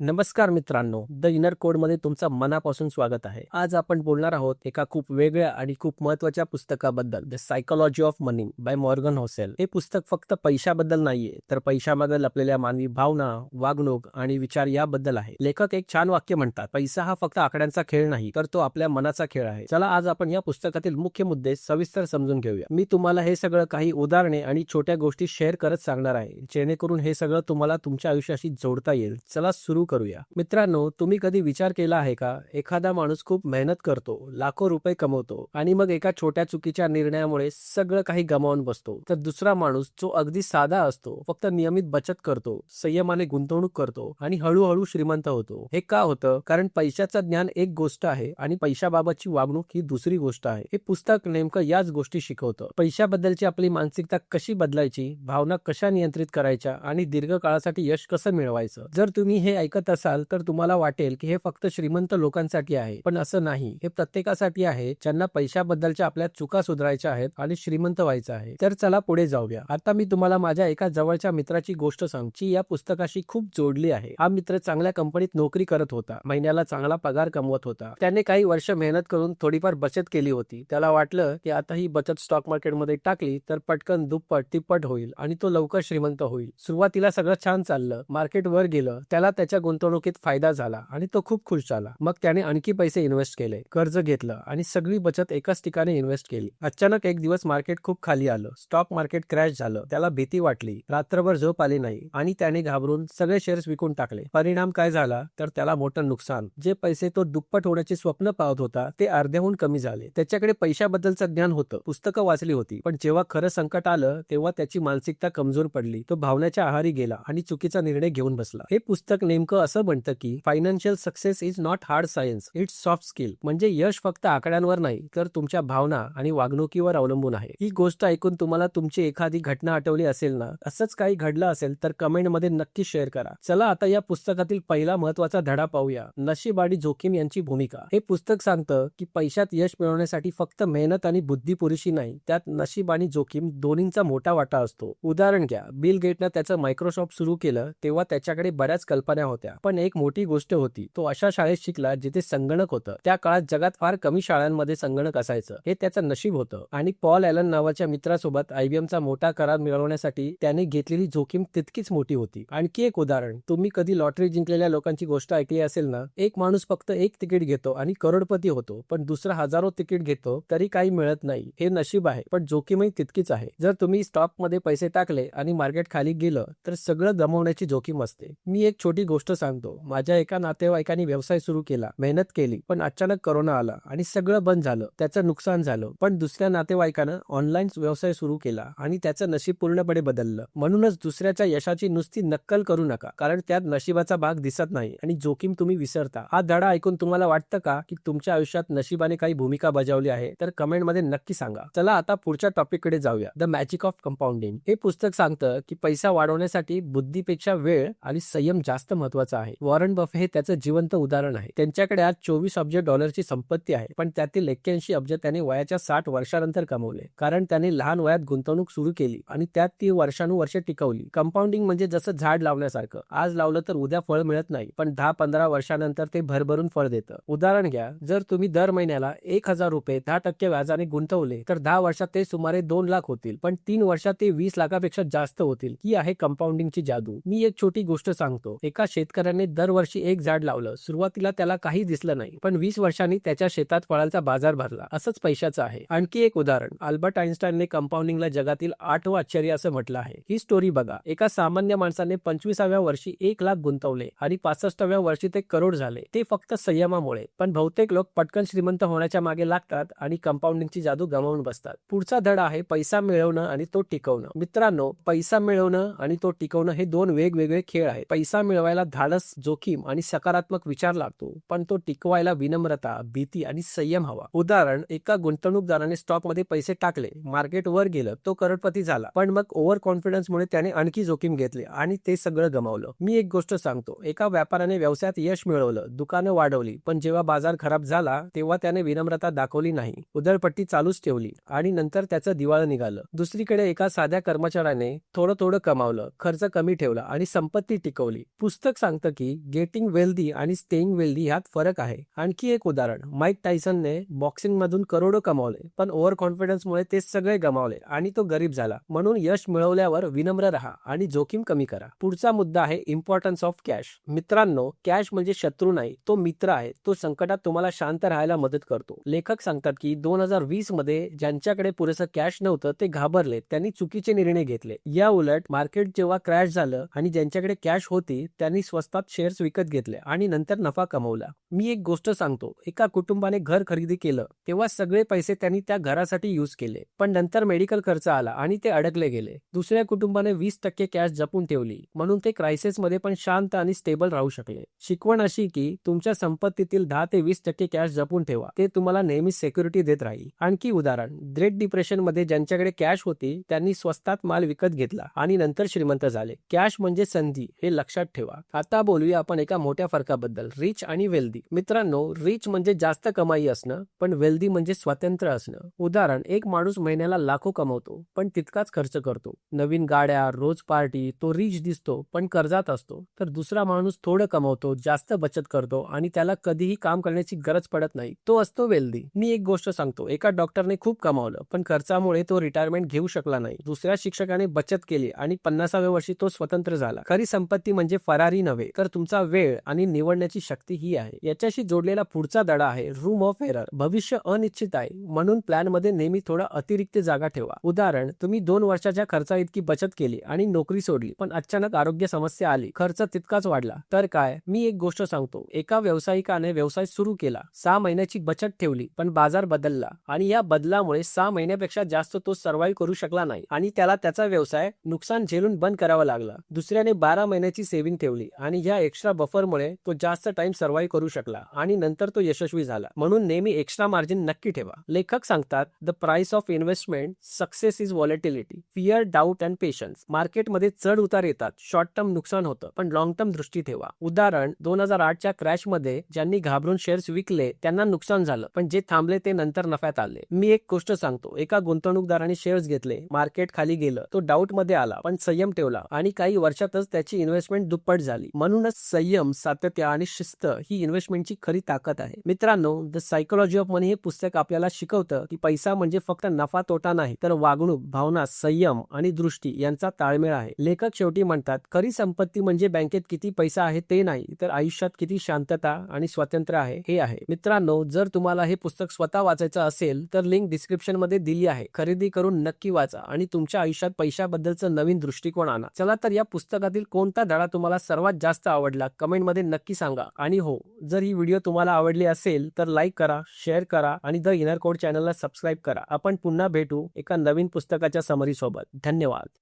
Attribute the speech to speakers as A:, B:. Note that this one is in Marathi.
A: नमस्कार मित्रांनो द इनर कोडमध्ये तुमचं मनापासून स्वागत आहे. आज आपण बोलणार आहोत एका खूप वेगळ्या आणि खूप महत्त्वाच्या पुस्तकाबद्दल the psychology of money by Morgan Housel हे पुस्तक फक्त पैशाबद्दल नाहीये तर पैशामागे लपलेल्या मानवी भावना वागणूक आणि विचार याबद्दल आहे. लेखक एक छान वाक्य म्हणतात पैसा हा फक्त आकड्यांचा खेळ नाही तर तो आपल्या मनाचा खेळ आहे. चला आज आपण या पुस्तकातील मुख्य मुद्दे सविस्तर समजून घेऊया. मी तुम्हाला हे सगळं काही उदाहरणे आणि छोट्या गोष्टी शेअर करत सांगणार आहे जेणेकरून हे सगळं तुम्हाला तुमच्या आयुष्याशी जोडता येईल. चला सुरू करूया. मित्रांनो तुम्ही कधी विचार केला आहे का? एखादा माणूस खूप मेहनत करतो लाखो रुपये कमवतो आणि मग एका छोट्या चुकीच्या निर्णयामुळे सगळं काही गमावून बसतो. तर दुसरा माणूस जो अगदी साधा असतो फक्त नियमित बचत करतो संयमाने गुंतवणूक करतो आणि हळूहळू श्रीमंत होतो. हे का होतं? कारण पैशाचं ज्ञान एक गोष्ट आहे आणि पैशाबाबतची वागणूक ही दुसरी गोष्ट आहे. हे पुस्तक नेमकं याच गोष्टी शिकवतं. पैशाबद्दलची आपली मानसिकता कशी बदलायची? भावना कशा नियंत्रित करायच्या? आणि दीर्घकाळासाठी यश कसं मिळवायचं? जर तुम्ही हे ऐकत असाल तर तुम्हाला वाटेल की हे फक्त श्रीमंत लोकांसाठी आहे. पण असं नाही. हे प्रत्येकासाठी आहे ज्यांना पैशाबद्दलच्या आपल्या चुका सुधारायच्या आहेत आणि श्रीमंत व्हायचं आहे. तर चला पुढे जाऊया. आता मी तुम्हाला माझ्या एका जवळच्या मित्राची गोष्ट सांगची या पुस्तकाशी खूप जोडली आहे. हा मित्र चांगल्या कंपनीत नोकरी करत होता. महिन्याला चांगला पगार कमवत होता. त्याने काही वर्ष मेहनत करून थोडीफार बचत केली होती. त्याला वाटलं की आता ही बचत स्टॉक मार्केटमध्ये टाकली तर पटकन दुप्पट तिप्पट होईल आणि तो लवकर श्रीमंत होईल. सुरुवातीला सगळं छान चाललं. मार्केट वर गेलं. त्याला त्याच्या गुंतवणुकीत फायदा झाला आणि तो खूप खुश झाला. मग त्याने आणखी पैसे इन्व्हेस्ट केले कर्ज घेतलं आणि सगळी बचत एकाच ठिकाणी इन्व्हेस्ट केली. अचानक एक दिवस मार्केट खूप खाली आलं. स्टॉक मार्केट क्रॅश झालं. त्याला भीती वाटली. रात्रभर झोप आली नाही आणि त्याने घाबरून सगळे शेअर्स विकून टाकले. परिणाम काय झाला? तर त्याला मोठं नुकसान. जे पैसे तो दुप्पट होण्याचे स्वप्न पाहत होता ते अर्ध्याहून कमी झाले. त्याच्याकडे पैशाबद्दलचं ज्ञान होतं. पुस्तकं वाचली होती. पण जेव्हा खरं संकट आलं तेव्हा त्याची मानसिकता कमजोर पडली. तो भावनेच्या आहारी गेला आणि चुकीचा निर्णय घेऊन बसला. हे पुस्तक नेमकं असं म्हणतं की financial success is not hard science it's soft skill म्हणजे यश फक्त आकड्यांवर नाही तर तुमच्या भावना आणि वागणुकीवर अवलंबून आहे. ही गोष्ट ऐकून तुम्हाला तुमची एखादी घटना आठवली असेल ना असंच काही घडलं असेल तर कमेंटमध्ये नक्की शेअर करा. चला आता या पुस्तकातील पहिला महत्त्वाचा धडा पाहूया. नशीब आणि जोखीम यांची भूमिका. हे पुस्तक सांगतं की पैशात यश मिळवण्यासाठी फक्त मेहनत आणि बुद्धी पुरेशी नाही त्यात नशीब आणि जोखीम दोन्हींचा मोठा वाटा असतो. उदाहरण घ्या. बिल गेटनं त्याचं मायक्रोसॉफ्ट सुरू केलं तेव्हा त्याच्याकडे बऱ्याच कल्पना होत्या. पण एक मोठी गोष्ट होती तो अशा शाळेत शिकला जिथे संगणक होतं. त्या काळात जगात फार कमी शाळांमध्ये संगणक असायचं. हे त्याचं नशीब होतं. आणि पॉल ॲलन नावाच्या मित्रासोबत आयबीएमचा मोठा करार मिळवण्यासाठी त्याने घेतलेली जोखीम तितकीच मोठी होती. आणखी एक उदाहरण. तुम्ही कधी लॉटरी जिंकलेल्या लोकांची गोष्ट ऐकली असेल ना? एक माणूस फक्त एक तिकीट घेतो आणि करोडपती होतो पण दुसरा हजारो तिकीट घेतो तरी काही मिळत नाही. हे नशीब आहे पण जोखीमही तितकीच आहे. जर तुम्ही स्टॉकमध्ये पैसे टाकले आणि मार्केट खाली गेलं तर सगळं गमावण्याची जोखीम असते. मी एक छोटी गोष्ट सांगतो. माझ्या एका नातेवाईकांनी व्यवसाय सुरू केला मेहनत केली पण अचानक करोना आला आणि सगळं बंद झालं. त्याचं नुकसान झालं पण दुसऱ्या नातेवाईकानं ऑनलाईन व्यवसाय सुरू केला आणि त्याचं नशीब पूर्णपणे बदललं. म्हणूनच दुसऱ्याच्या यशाची नुसती नक्कल करू नका कारण त्यात नशिबाचा भाग दिसत नाही आणि जोखीम तुम्ही विसरता. हा धडा ऐकून तुम्हाला वाटतं का की तुमच्या आयुष्यात नशिबाने काही भूमिका बजावली आहे? तर कमेंटमध्ये नक्की सांगा. चला आता पुढच्या टॉपिककडे जाऊया. The magic of compounding. हे पुस्तक सांगतं की पैसा वाढवण्यासाठी बुद्धीपेक्षा वेळ आणि संयम जास्त महत्त्वाचा आहे. वॉरन बफे हे त्याचं जिवंत उदाहरण आहे. त्यांच्याकडे आज चोवीस अब्ज डॉलरची संपत्ती आहे पण त्यातील एक्क्याऐंशी अब्ज त्याने वयाच्या साठ वर्षानंतर कमवले कारण त्याने लहान वयात गुंतवणूक सुरू केली आणि त्यात ती वर्षानुवर्षे टिकवली. कंपाऊंडिंग म्हणजे जसं झाड लावण्यासारखं. आज लावलं तर उद्या फळ मिळत नाही पण दहा पंधरा वर्षानंतर ते भरभरून फळ देतं. उदाहरण घ्या जर तुम्ही दर महिन्याला एक हजार रुपये दहा टक्के व्याजाने गुंतवले तर दहा वर्षात ते सुमारे दोन लाख होतील पण तीन वर्षात ते वीस लाखापेक्षा जास्त होतील. ही आहे कंपाऊंडिंगची जादू. मी एक छोटी गोष्ट सांगतो. एका शेतकरी शेतकऱ्याने दरवर्षी एक झाड लावलं. सुरुवातीला त्याला काही दिसलं नाही पण वीस वर्षांनी त्याच्या शेतात फळांचा बाजार भरला. असंच पैशाचं आहे. आणखी एक उदाहरण. अल्बर्ट आईन्स्टाईनने कंपाऊंडिंगला जगातील आठवं आश्चर्य असं म्हटलं आहे. ही स्टोरी बघा. एका सामान्य माणसाने पंचवीसाव्या वर्षी एक लाख गुंतवले आणि पासष्टाव्या वर्षी ते करोड झाले. ते फक्त संयमामुळे पण बहुतेक लोक पटकन श्रीमंत होण्याच्या मागे लागतात आणि कंपाऊंडिंगची जादू गमावून बसतात. पुढचा धडा आहे पैसा मिळवणं आणि तो टिकवणं. मित्रांनो पैसा मिळवणं आणि तो टिकवणं हे दोन वेगवेगळे खेळ आहेत. पैसा मिळवायला धाडस जोखीम आणि सकारात्मक विचार लागतो पण तो टिकवायला विनम्रता भीती आणि संयम हवा. उदाहरण एका गुंतवणूकदाराने स्टॉकमध्ये पैसे टाकले मार्केट वर गेलं तो करोडपती झाला पण मग ओव्हर कॉन्फिडन्समुळे त्याने आणखी जोखीम घेतली आणि ते सगळं गमावलं. मी एक गोष्ट सांगतो एका व्यापाराने व्यवसायात यश मिळवलं दुकानं वाढवली पण जेव्हा बाजार खराब झाला तेव्हा त्याने विनम्रता दाखवली नाही उधळपट्टी चालूच ठेवली आणि नंतर त्याचं दिवाळं निघालं. दुसरीकडे एका साध्या कर्मचाऱ्याने थोडं थोडं कमावलं खर्च कमी ठेवला आणि संपत्ती टिकवली. पुस्तक सांगतं की गेटिंग वेल्दी आणि स्टेईंग वेल्दी ह्यात फरक आहे. आणखी एक उदाहरण. माईक टायसनने बॉक्सिंग मधून करोडो कमावले पण ओव्हर कॉन्फिडन्समुळे ते सगळे गमावले आणि तो गरीब झाला. म्हणून यश मिळवल्यावर विनम्र राहा आणि जोखीम कमी करा. पुढचा मुद्दा आहे इम्पॉर्टन्स ऑफ कॅश मित्रांनो कॅश म्हणजे शत्रू नाही तो मित्र आहे. तो संकटात तुम्हाला शांत राहायला मदत करतो. लेखक सांगतात की दोन हजार वीसमध्ये ज्यांच्याकडे पुरेसं कॅश नव्हतं ते घाबरले. त्यांनी चुकीचे निर्णय घेतले. या उलट मार्केट जेव्हा क्रॅश झालं आणि ज्यांच्याकडे कॅश होती त्यांनी स्वस्तात शेअर्स विकत घेतले आणि नंतर नफा कमवला. मी एक गोष्ट सांगतो एका कुटुंबाने घर खरेदी केलं तेव्हा सगळे पैसे त्यांनी त्या घरासाठी युज केले पण नंतर मेडिकल खर्च आला आणि ते अडकले गेले. दुसऱ्या कुटुंबाने वीस टक्के कॅश जपून ठेवली म्हणून ते क्रायसिसमध्ये पण शांत आणि स्टेबल राहू शकले. शिकवण अशी की तुमच्या संपत्तीतील दहा ते वीस टक्के कॅश जपून ठेवा ते तुम्हाला नेहमी सेक्युरिटी देत राहील. आणखी उदाहरण ग्रेट डिप्रेशनमध्ये ज्यांच्याकडे कॅश होती त्यांनी स्वस्तात माल विकत घेतला आणि नंतर श्रीमंत झाले. कॅश म्हणजे संधी हे लक्षात ठेवा. आता बोलूया आपण एका मोठ्या फरकाबद्दल. रिच आणि वेल्दी मित्रांनो रिच म्हणजे जास्त कमाई असणं पण वेल्दी म्हणजे स्वातंत्र्य असणं. उदाहरण एक माणूस महिन्याला लाखो कमवतो पण तितकाच खर्च करतो. नवीन गाड्या रोज पार्टी तो रिच दिसतो पण कर्जात असतो. तर दुसरा माणूस थोडं कमवतो जास्त बचत करतो आणि त्याला कधीही काम करण्याची गरज पडत नाही. तो असतो वेल्दी मी एक गोष्ट सांगतो एका डॉक्टरने खूप कमावलं पण खर्चामुळे तो रिटायरमेंट घेऊ शकला नाही. दुसऱ्या शिक्षकाने बचत केली आणि पन्नासाव्या वर्षी तो स्वतंत्र झाला. खरी संपत्ती म्हणजे फरारी नव्हे. तर तुमचा वेळ आणि निवडण्याची शक्ती ही आहे. याच्याशी जोडलेला पुढचा दडा आहे रूम ऑफ एरर भविष्य अनिश्चित आहे म्हणून प्लॅनमध्ये नेहमी थोडा अतिरिक्त जागा ठेवा. उदाहरण तुम्ही दोन वर्षाच्या खर्चा इतकी बचत केली आणि नोकरी सोडली पण अचानक आरोग्य समस्या आली. खर्च तितकाच वाढला. तर काय? मी एक गोष्ट सांगतो. एका व्यावसायिकाने व्यवसाय सुरू केला. सहा महिन्याची बचत ठेवली पण बाजार बदलला. आणि या बदलामुळे सहा महिन्यापेक्षा जास्त तो सर्व्हाइव्ह करू शकला नाही. आणि त्याला त्याचा व्यवसाय नुकसान झेलून बंद करावा लागला. दुसऱ्याने बारा महिन्याची सेव्हिंग ठेवली आणि या एक्स्ट्रा बफरमुळे तो जास्त टाइम सर्व्हाइव्ह करू शकला आणि नंतर तो यशस्वी झाला. म्हणून नेहमी एक्स्ट्रा मार्जिन नक्की ठेवा. लेखक सांगतात the price of investment success is volatility fear doubt and patience मार्केटमध्ये चढ उतार येतात. शॉर्ट टर्म नुकसान होतं पण लॉंग टर्म दृष्टी ठेवा. उदाहरण दोन हजार आठच्या क्रॅशमध्ये ज्यांनी घाबरून शेअर्स विकले त्यांना नुकसान झालं पण जे थांबले ते नंतर नफ्यात आले. मी एक गोष्ट सांगतो एका गुंतवणूकदाराने शेअर्स घेतले मार्केट खाली गेलं तो डाऊटमध्ये आला पण संयम ठेवला आणि काही वर्षातच त्याची इन्व्हेस्टमेंट दुप्पट झाली. म्हणूनच संयम सातत्य आणि शिस्त ही इन्व्हेस्टमेंटची खरी ताकद आहे. मित्रांनो द सायकोलॉजी ऑफ मनी हे पुस्तक आपल्याला शिकवतं की पैसा म्हणजे फक्त नफा तोटा नाही तर वागणूक भावना संयम आणि दृष्टी यांचा ताळमेळ आहे. लेखक शेवटी म्हणतात खरी संपत्ती म्हणजे बँकेत किती पैसा आहे ते नाही तर आयुष्यात किती शांतता आणि स्वातंत्र्य आहे हे आहे. मित्रांनो जर तुम्हाला हे पुस्तक स्वतः वाचायचं असेल तर लिंक डिस्क्रिप्शनमध्ये दिली आहे. खरेदी करून नक्की वाचा आणि तुमच्या आयुष्यात पैशाबद्दलचं नवीन दृष्टिकोन आणा. चला तर या पुस्तकातील कोणता धडा तुम्हाला सर्वात जास्त आवडला कमेंटमध्ये नक्की सांगा. आणि हो जर ही व्हिडिओ तुम्हाला आवडली असेल तर लाईक करा शेअर करा आणि द इनर कोड चॅनलला सबस्क्राईब करा. आपण पुन्हा भेटू एका नवीन पुस्तकाच्या समरी सोबत धन्यवाद.